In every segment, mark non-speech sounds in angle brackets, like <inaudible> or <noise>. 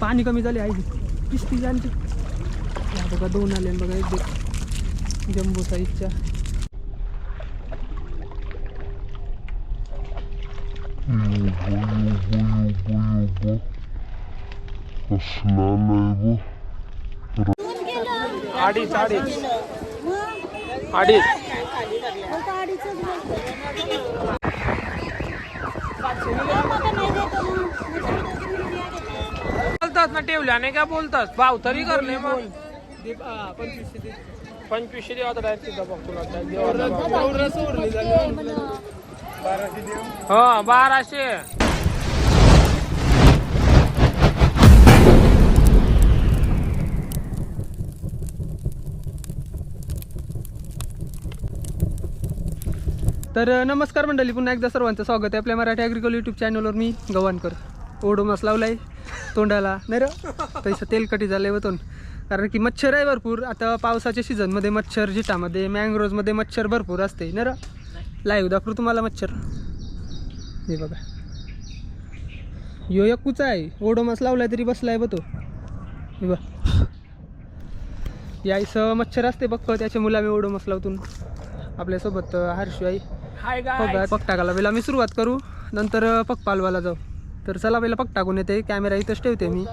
पाणी कमी झाले आहे किस्ती झाली. या बघा दोन आले आणि बघा एक जम्बो साईजच्या अडीच अडीच. अडीच. बोलतात ना ठेवल्या नाही का बोलतात भाव तरी करले मग. पंचवीसशे देवा तर direct तिथं बघ तुला त्या देवाला भाव. हो बाराशे. तर अ, नमस्कार मंडळी. पुन्हा एकदा सर्वांचं स्वागत आहे आपल्या मराठी ॲग्रिकल यूट्यूब चॅनलवर मी गवानकर ओडोमास लावलाय. तोंडाला. नाही र? तसं तेलकटी झालंय व तोंड. कारण की मच्छर आहे भरपूर. आता पावसाच्या सीझनमध्ये मच्छर जिटामध्ये मँग्रोजमध्ये मच्छर भरपूर असते नाही र? लाईव्ह दाखवू तुम्हाला मच्छर. हे बघा. यो एक कुचा आहे. ओडोमास लावलाय तरी बसलाय बघ तो. हे बघ. यायचं मच्छर असते बघ त्याच्या मुला मी ओडोमास लावतून. आपल्यासोबत हर्षू आई. बघा पग टाकायला पहिला मी सुरुवात करू. नंतर पालवायला जाऊ. तर चला पहिला पग टाकून येते. कॅमेरा इथंच ठेवते मी.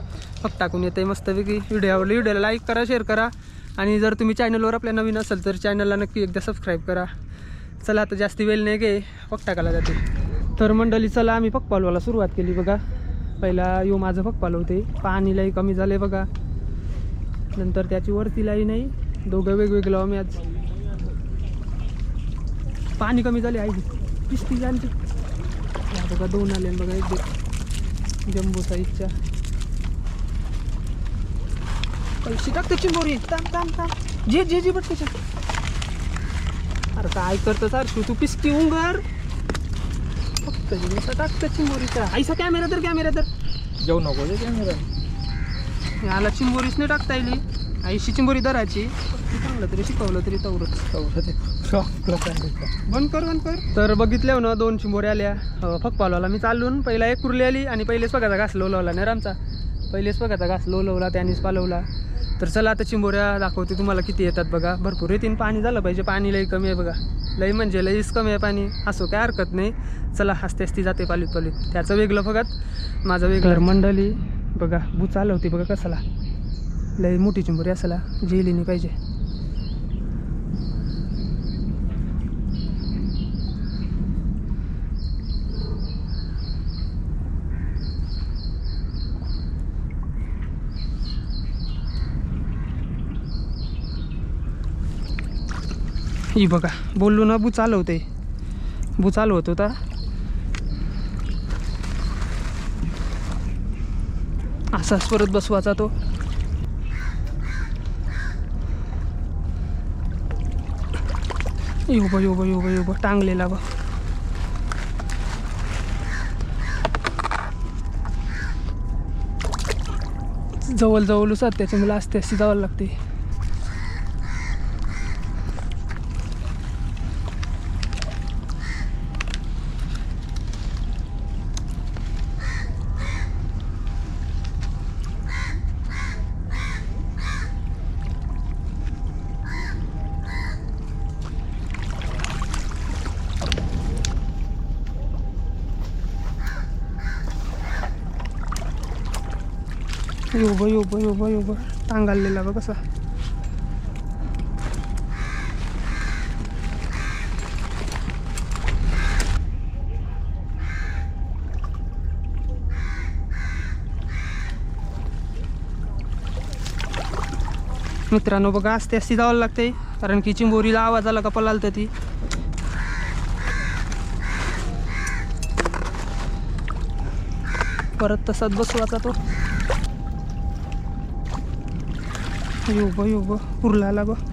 पग टाकून येते. मस्तपैकी व्हिडिओ आवडली. व्हिडिओला लाईक करा शेअर करा. आणि जर तुम्ही चॅनलवर आपल्या नवीन असेल तर चॅनलला नक्की एकदा सबस्क्राईब करा. चला आता जास्ती वेळ नाही गे. पग टाकायला जाते. तर मंडळी चला आम्ही पकपालवाला सुरुवात केली बघा. पहिला यो माझं पग होते. पाणीलाही कमी झाले बघा. नंतर त्याची वरतीलाही नाही. दोघं वेगवेगळं आम्ही आज. पाणी कमी झाले आहे किस्ती झाली. बघा दोन आले आणि बघा एक जम्बो साईजच्या पैसे टाकते चिंबोरी ताम ताम ताम जे जे जे बट त्याच्या अरे काय करतं सर तू पिस्ती उंगर फक्त जिनिसा टाकतं चिंबोरीचा आईसा कॅमेरा तर कॅमेरा तर जाऊ नको कॅमेरा याला चिंबोरीच नाही टाकता येईल आईशी चिंबोरी धरायची. चांगलं तरी शिकवलं तरी बंद कर बंद कर. तर बघितल्या ना दोन चिंबोऱ्या आल्या. अं, फकपालवाला मी चालून पहिला एक कुर्ली आली आणि पहिलेच बघायचा घास लोलवला नाही आमचा. पहिलेच बघायचा घास लोलवला त्यानेच पालवला. तर चला आता चिंबोऱ्या दाखवते तुम्हाला किती येतात बघा. भरपूर येतील पाणी झालं पाहिजे. पाणी लई कमी आहे बघा. लई म्हणजे लईच कमी आहे पाणी. असो काय हरकत नाही. चला हसते हसती जाते पालीत पालीत. त्याचं वेगळं बघत माझं वेगळं. मंडळी बघा बू चालवते बघा कसाला लई मोठी चिंबोरी असाला जेलीने पाहिजे. ही बघा बोललो ना बू चालवते बू चालवत होता असाच परत बसवाचा तो. यो बा यो बा यो यो टांगलेला बा जवळ जवळ सात त्याच्या मला असते अशी जावं लागते. उभं उभं उभं उभं टांगाललेला बघ कसा. मित्रांनो बघा असते असती जावं लागते कारण की चिंबोरीला आवाज आला का पलालतं ती. परत तसाच बसवाचा तो. यो भयो भयो उर्लाला भयो।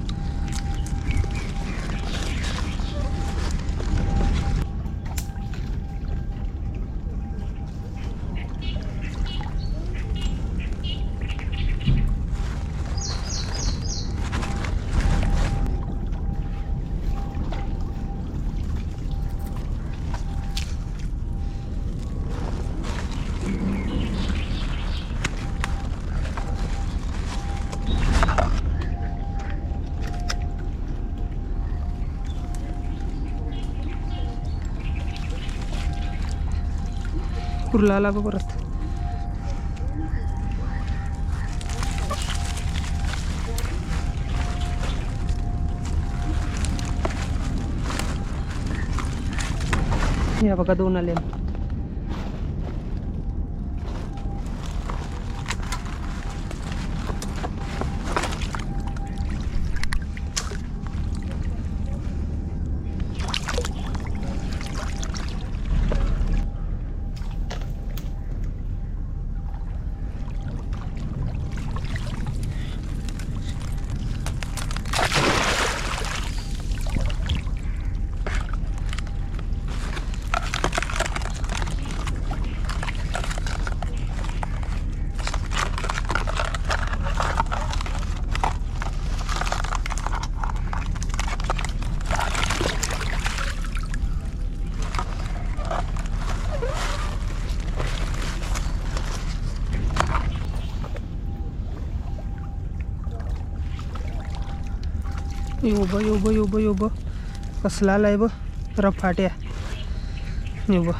कुर्ला आला बघ परत या बघा दोन आले यो ब यो ब यो ब यो ब कसला आलाय ब रफाट्या. यो ब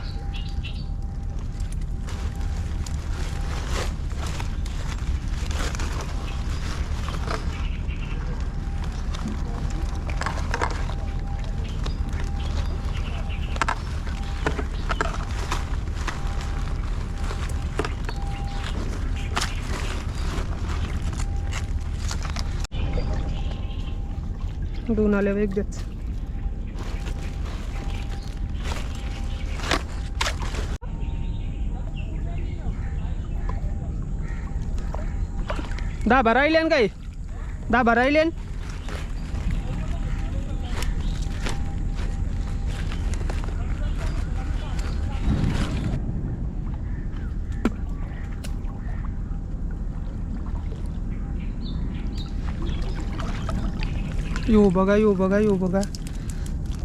दोन आल्यावर एकदाच दाबा राहिल्यान काय? दाबा राहिल्यान? यो बघा यो बघा यो बघा.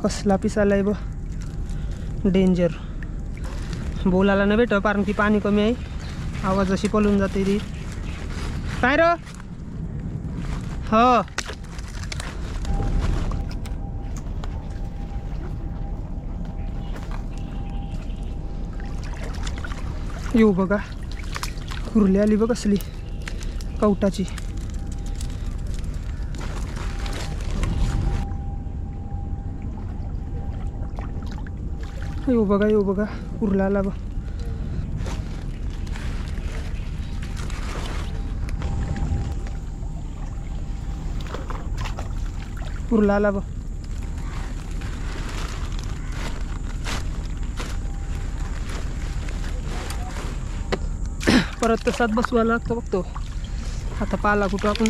कसला पिस आलाय ब डेंजर बोलायला नाही भेट कारण की पाणी कमी आहे. आवाज अशी पळून जाते ती. काय र? हो. येऊ बघा. कुर्ली आली बघ कसली. कवटाची. येऊ बघा येऊ बघा. उरला आला बघ. उरला आला बघ. परत तसाच बसवायला लागतो बघतो आता पाला कुठं आपण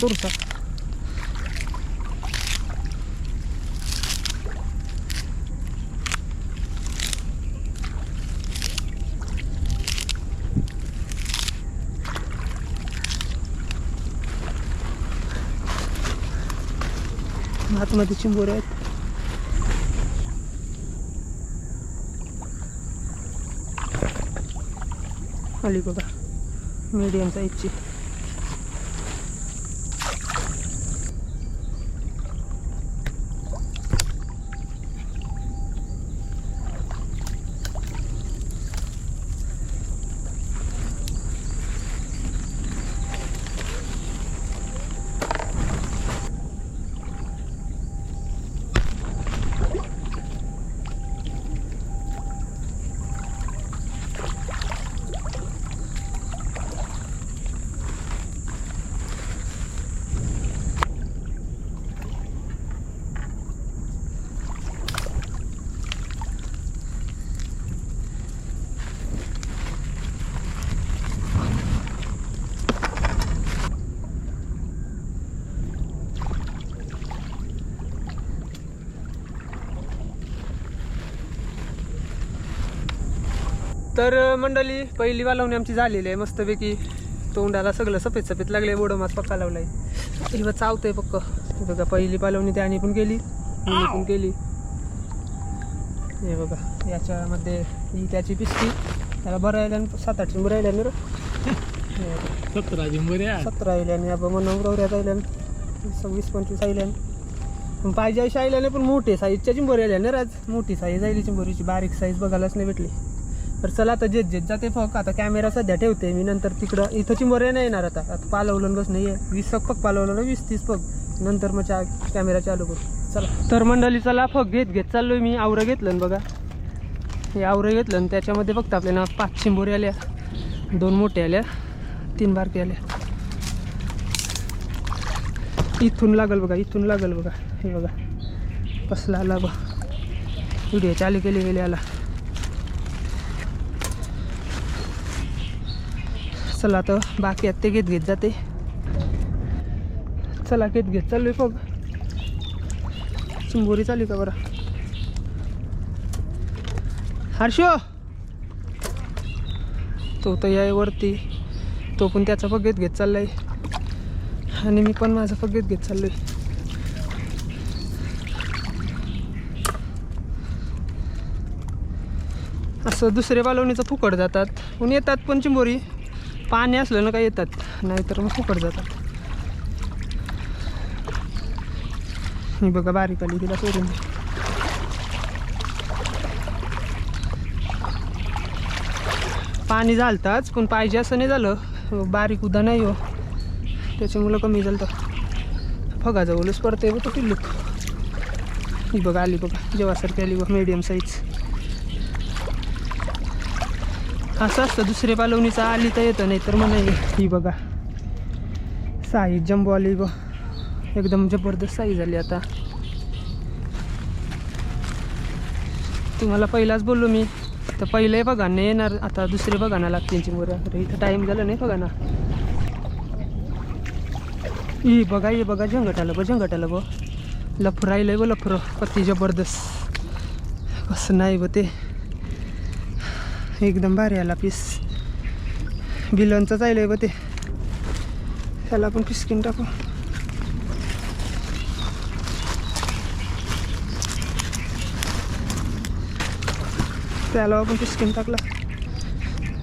करूचा आतमध्ये चिंबोरे आहेत आली बघा मीडियम साईजची तर मंडळी पहिली वालवणी आमची झालेली आहे. मस्तपैकी तोंडाला सगळं सफेद सफेद लागले बोडं मास पक्का लावलाय. हे बघ चावतंय पक्क. बघा पहिली पालवणी त्याने पण केली. मी पण केली. हे बघा याच्यामध्ये ही त्याची पिसकी त्याला बरं राहिल्यानं सात आठ शंभर राहिल्यानं रे. हे बघा. सतरा जिंबरे सतरा आयल्याने आपण म्हणून गौऱ्यात आयल्यानं सव्वीस पंचवीस पण पाहिजे अशी आयल्याने पण मोठे साईजच्या चिंबोरी आल्या ना राज मोठी साईज आयली चिंबोरीची बारीक साईज बघायलाच नाही भेटली. तर चला आता जेत जेत जाते फक. आता कॅमेरा सध्या ठेवते मी नंतर तिकडं इथं चिंबोरे नाही येणार आता. आता पालवलं बस नाही आहे वीस फक पालवलं वीस तीस फक. नंतर मग चा कॅमेरा चालू करू. चला. तर मंडळी चला फक घेत घेत चाललोय मी. आवरं घेतलं ना बघा. हे आवरं घेतलं आणि त्याच्यामध्ये फक्त आपल्याला पाच चिंबोरी आल्या. दोन मोठ्या आल्या. तीन बारके आल्या. इथून लागल बघा इथून लागल बघा. हे बघा. कसला आला बघ. व्हिडिओ चालू केली गेली आला चला आता बाकी आहेत ते घेत घेत जाते. चला घेत घेत चाललोय बघ. चिंबोरी चालू का बरं? हर्षो! तो तर याय वरती. तो पण त्याचा पग घेत घेत चाललाय. आणि मी पण माझा फगेत घेत घेत चाललोय. असं दुसरे बालवणीचं फुकट जातात. पण येतात पण चिंबोरी. पाणी असलं ना काय येतात नाहीतर मग फुकट जातात. ही बघा बारीक आली तिला सोडून. पाणी झालताच पण पाहिजे असं नाही झालं. हो, बारीक उदा नाही हो. त्याच्यामुळं कमी झालं तर. फगाजवळच पडते बघ तो पिल्लू. ही बघा आली बघा जेव्हासारखी आली बघ मीडियम साईज असं असतं दुसरे पालवणीचा आली तर येतं नाही तर म्हणे ही बघा. साईज जम्बो आली ब एकदम जबरदस्त साईज आली आता. तुम्हाला पहिलाच बोललो मी. तर पहिले बघा नाही येणार आता दुसरे बघा ना लागतील चिंबोऱ्या तर इथं टाईम झाला नाही बघा ना ही बघा ये बघा जंगट आलं बघ जंगट आलं बघ. लफर राहिलंय ब लफर. पत्ती जबरदस्त. कसं नाही ब ते. एकदम भारी आला पीस बिलनचं आहे बघ ते. त्याला आपण पिसकीन टाकू. त्याला आपण पिसकीन टाकला.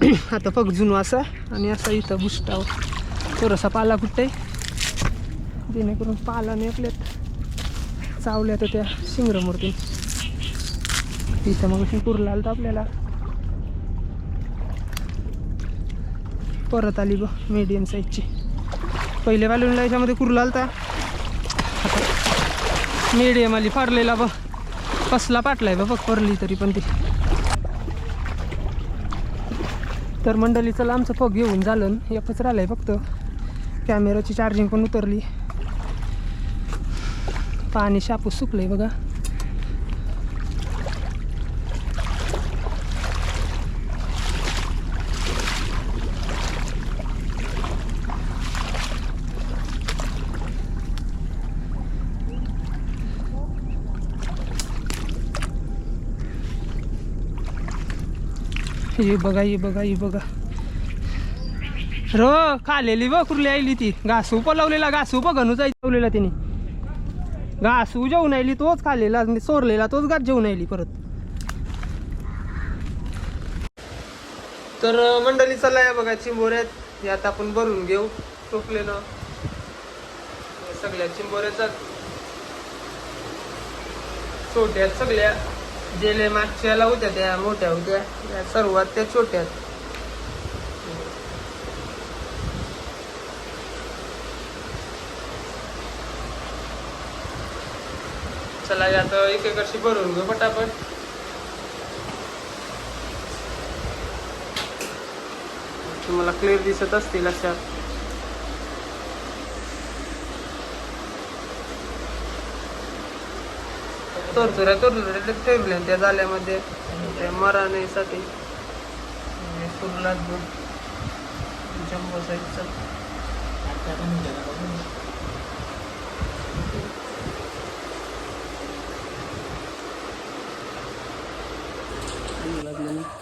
<clears throat> आता फक्त जुनो असा आणि असा इथं बुष्टावर थोडासा पाला कुठे जेणेकरून पाला नाही आपल्यात. चावल्या तर त्या शिंगरमूर्ती इथं मग कुरला आलं तर आपल्याला परत आली ब मीडियम साईजची पहिले वालूनला याच्यामध्ये कुरला आलता. मीडियम आली फारलेला ब कसला पाटलाय बघ परली तरी पण ती. तर मंडळी चला आमचं फग घेऊन झालं एकच राहिलंय फक्त. कॅमेराची चार्जिंग पण उतरली. पाणी शापूस सुकलंय बघा. हे बघा हे बघा हे बघा. र खालेली बघ कुर्ली ती. घासू पलवलेला घासू बघ जायला तिने. घासू जेवून आली तोच खालेला चोरलेला तोच घास जेवून आली परत. तर मंडळी चला या बघा चिंबोऱ्यात. हे आता आपण भरून घेऊ. टोपलेलं. सगळ्या चिंबोऱ्याचा. छोट्या सगळ्या. जेले मागच्याला होत्या त्या मोठ्या होत्या. या सर्वात त्या छोट्या चला या आता एक भरून घेऊ पटापट. तुम्हाला क्लिअर दिसत असतील अशा. तोरचुऱ्या तोरचुऱ्या ठेवले त्या जाल्यामध्ये. त्या मराणीसाठी कुर्लात जम्बो साईजचा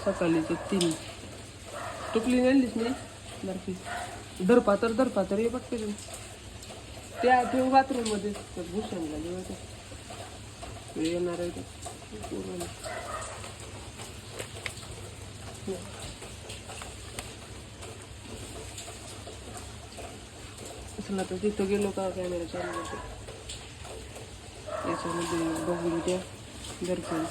सकाळीचे तीन. टुकली नेलीच नाही? बर्फी. दरपातर तर हे तर त्या ठेव बाथरूममध्ये. भूषण लागले होते. ते येणार आहे ते चला तर तिथं गेलो का कॅमेरा चालू होतो याच्यामध्ये बघून त्या दर्शन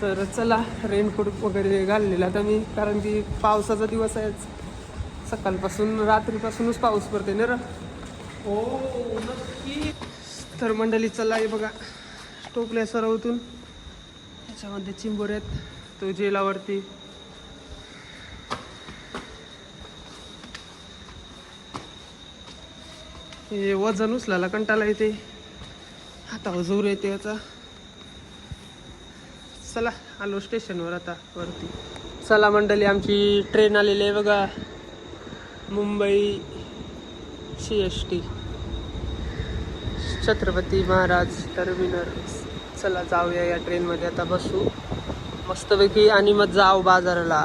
तर चला रेनकोट वगैरे घाललेला आता मी कारण की पावसाचा दिवस आहे. सकाळपासून रात्रीपासूनच पाऊस पडते ना र. हो नक्की. तर मंडळी चला हे बघा टोपल्या सरवतून. त्याच्यामध्ये चिंबोर आहेत तो जेलावरती. हे वजन उचलायला कंटाळा येते हातावर जोर येते याचा. चला आलो स्टेशनवर आता वरती. चला मंडळी आमची ट्रेन आलेली आहे बघा. Mumbai C S T Chhatrapati Maharaj terminal चला जाऊया या ट्रेनमध्ये आता बसू. मस्तपैकी आणि मग जाऊ बाजाराला.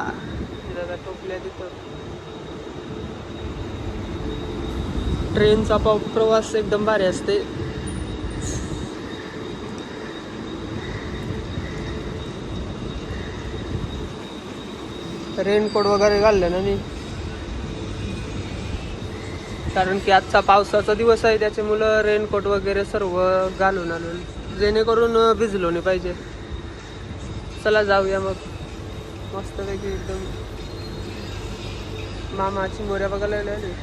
दादा टोपल्या तिथं. ट्रेनचा प प्रवास एकदम भारी असते. रेनकोट वगैरे घाललं ना मी. कारण की आजचा पावसाचा दिवस आहे त्याच्यामुळं रेनकोट वगैरे सर्व घालून आणून जेणेकरून भिजलो नाही पाहिजे. चला जाऊया मग. मस्तपैकी एकदम मामाची मोऱ्या बघायला आले.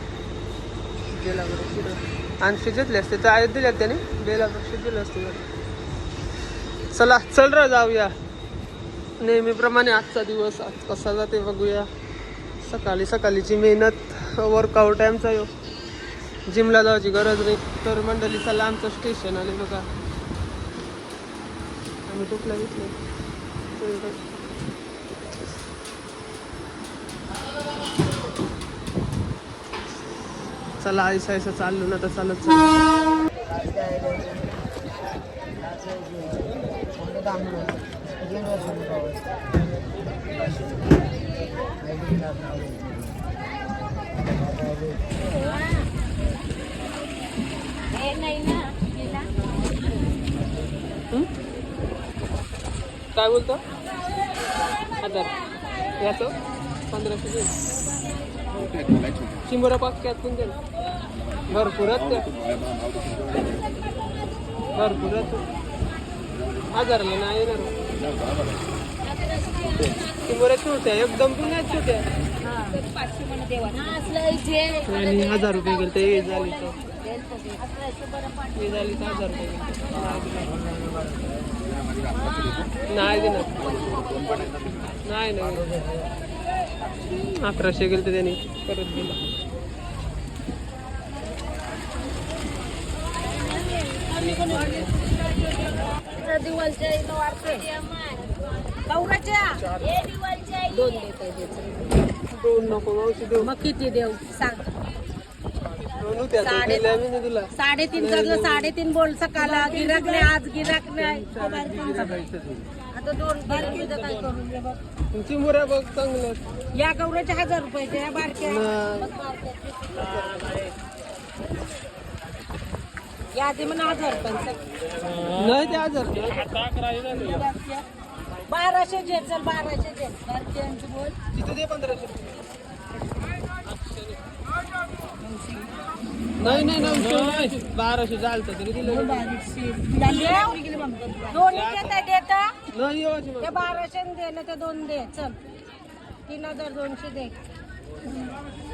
गेला बरं आणि शिजतले असते तर आयत दिल्यात त्याने. बेला शिजले असते. चला चल र जाऊया. नेहमीप्रमाणे आजचा दिवस आज कसा जाते बघूया. सकाळी सकाळीची मेहनत वर्कआउट आहे यो जिमला जायची गरज नाही तर मंडळी चला आमचं स्टेशन आले बघा. आम्ही टोकला घेतलं चला आयसा आयसा चाललो ना तर चालत चालत काय बोलतो? हजार याचं? पंधराशे दे. पाच पाक त्यात पण दे. भरपूरच त्या. भरपूरच हजारला नाही येणार. छोट्या एकदम पण नाही छोट्या आणि हजार रुपये गेले ते हे झाली तर. हे झाली तर हजार रुपये गेले. नाही देणार. नाही नाही अकराशे गेले तर त्यांनी परत दिला. दोन दोन नको मावशी देऊ. मग किती देऊ? सांग. तर साडे- दिल्या मी नाही तुला. साडेतीन करलं साडेतीन बोल सकाळला गिराक नाही आज गिराक नाही. आता दोन काय बघ. बघ चांगल्या या गौऱ्याचे हजार रुपयाचे या बारक्या. आधी म्हणा हजार रुपयांचं नाही ते हजार बाराशे घे चल बाराशे बोल. तिथे दे पंधराशे. नाही नाही नाही बाराशे चालतं तरी दिलं. दोन्ही देता देता. नाही येवायची ते बाराशे दिलं तर दोन दे. चल. तीन हजार दोनशे दे.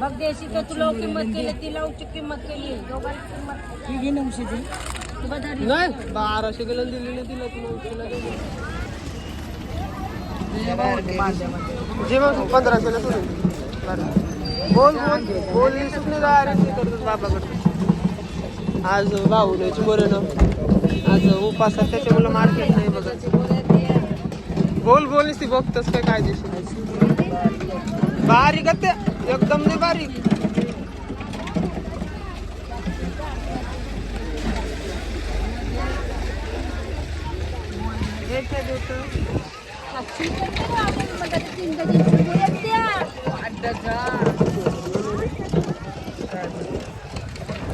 बघ देशी तर तुला किंमत केली तिला उच्च किंमत केली दोघांची किंमत नाही बाराशे गेलं दिलेलं दिलं. तुला. जे मग पंधराशेला बरं. बोल बोल डायरेक्ट करतो बाबाकडे आज भाऊ नाही चिंबोरेनं आज उपास त्याच्यामुळे मार्केट नाही बघत बोल बोल ती बघतस काय काय दिवशी बारीक ते एकदम नाही बारीक.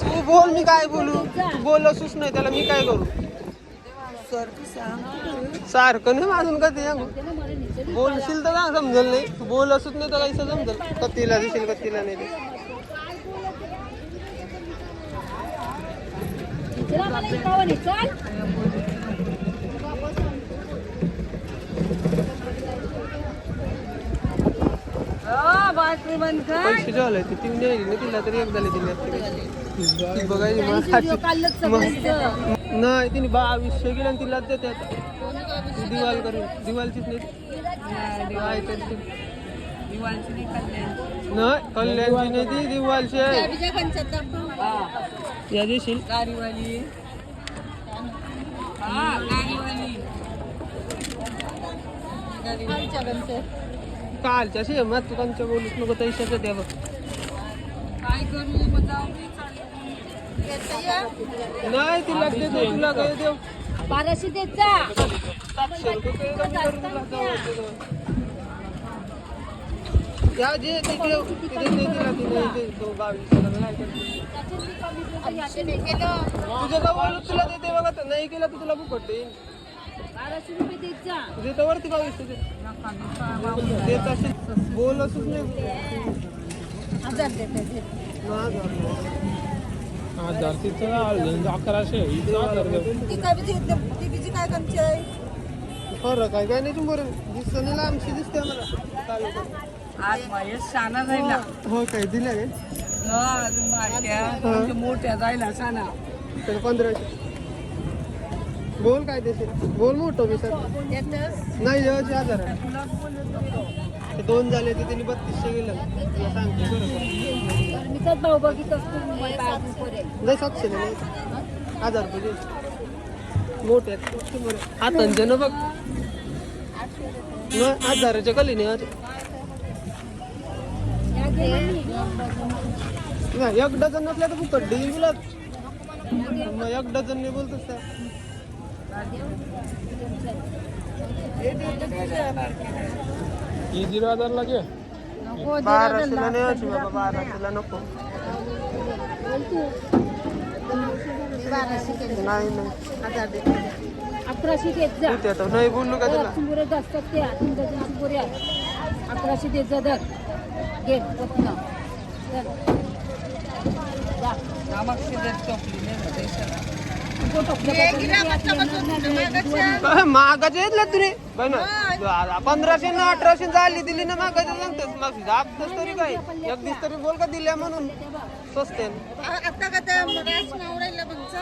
तू बोल मी काय बोलू? तू बोलसूच नाही त्याला मी काय करू? सारखं नाही माझून का ते? बोलशील तर ना समजेल नाही. तू बोल असत नाही तर काही समजेल. पत्तीला दिसेल का नाही ती तिला तरी एक नाही तिने बावीसशे गेल्या तिला देतात दिवाल करून दिवालचीच नाही. नाही कल्याणची नाही ती दिवालची आहे. या देशील? कालच्या अशी मग तू कंच्या बोलूच नको तैशाचं द्या बघ. काय करू? मग जाऊ. नाही तिला देते तुला काय देऊ? बाराशे देत जा तुला देते बघा तर नाही केलं तर तुला फुकट देईन बाराशे रुपये देत जा तुझे तर वरती बावीसशे दे. देत असेल बोल असंच नाही हजार देते. हजार तिथं अकराशे इथं हजार देऊ. ती काय ती काय कंची आहे? फरक आहे काय नाही तुम्ही बरं दिसतं लांबशी दिसते चालेल. आज माझ्या शाना जायला. हो काय दिल्या काय माझ्या मोठ्या जायला शाना. तर पंधराशे. बोल काय देशील? बोल मोठं मी सर. नाही जेवायचे हजार आहे. ते दोन झाले ते त्यांनी बत्तीसशे गेलं. तुला सांगते बरं. तर भाऊ बघित असतो बाजू नाही सातशे नाही हजार रुपये दे मोठे आहेत. हातांचे ना बघ. न हजाराच्या कली नाही आज. या घे मम्मी. नाही एक डझन नसल्या तर फुकट देईल तुला मग एक डझन नाही बोलतोस का? ही दे बाराशेला नाही यायची बाबा बाराशेला नको. नाही नाही. अकराशे देत जा. तू आता. नाही बोललो का तुला चिंबुरे असतात त्या डझन चिंबुरे अकराशे देत जा दर. घे काय मागाचे आहेत ना तुने काय ना. पंधराशे ना अठराशे झाली दिली ना मागाचे सांगतोस मग जापतोस तरी काय? एक दिवस तरी बोल का दिल्या म्हणून. स्वस्ते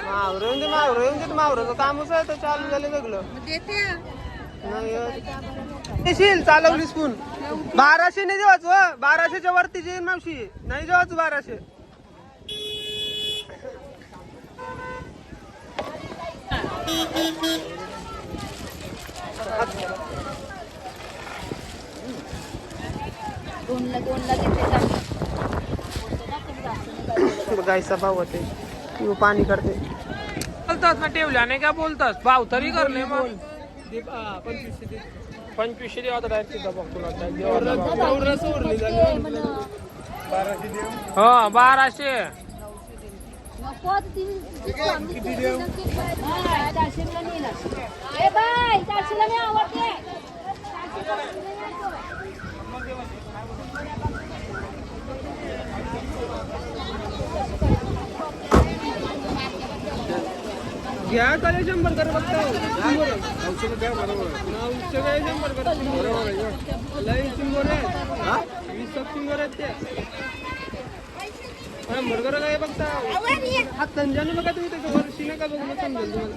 मावर येऊन दे मावर येऊन दे मावराचं कामच आहे तर चालू झालं सगळं. अं. देशील चालवली स्पून बाराशे नाही जेवाच बाराशेच्या वरती जे मावशी. नाही जेवाच बाराशे. दोनला दोनला गायचा भाव होते. किंवा पाणी करते. बोलतात ना ठेवल्या नाही का? बोलतात. भाव तरी करले मग. पंचवीसशे देवा डायरेक्ट तिथं बघ तुला. हा बाराशे. चारशेला नाही आवडते. घ्या चालेल शंभर कर बघता नऊशे काय शंभर कर. लई शंभर आहे. वीस एक शंभर आहेत ते. शंभर कर काय बघता हात तंजाने बघा तुम्ही त्याच्या वर्षी नका बघू मग समजेल तुम्हाला.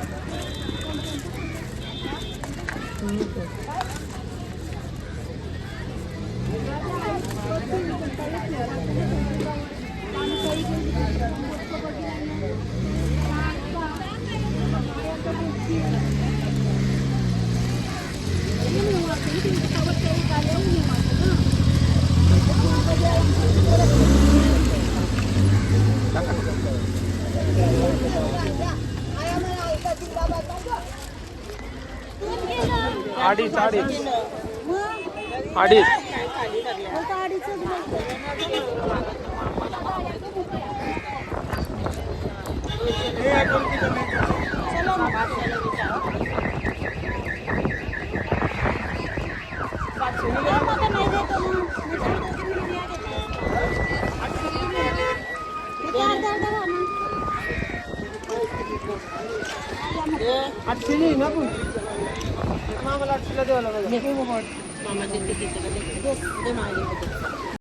Adi, Adi. Adi. आठशे नाही ना पण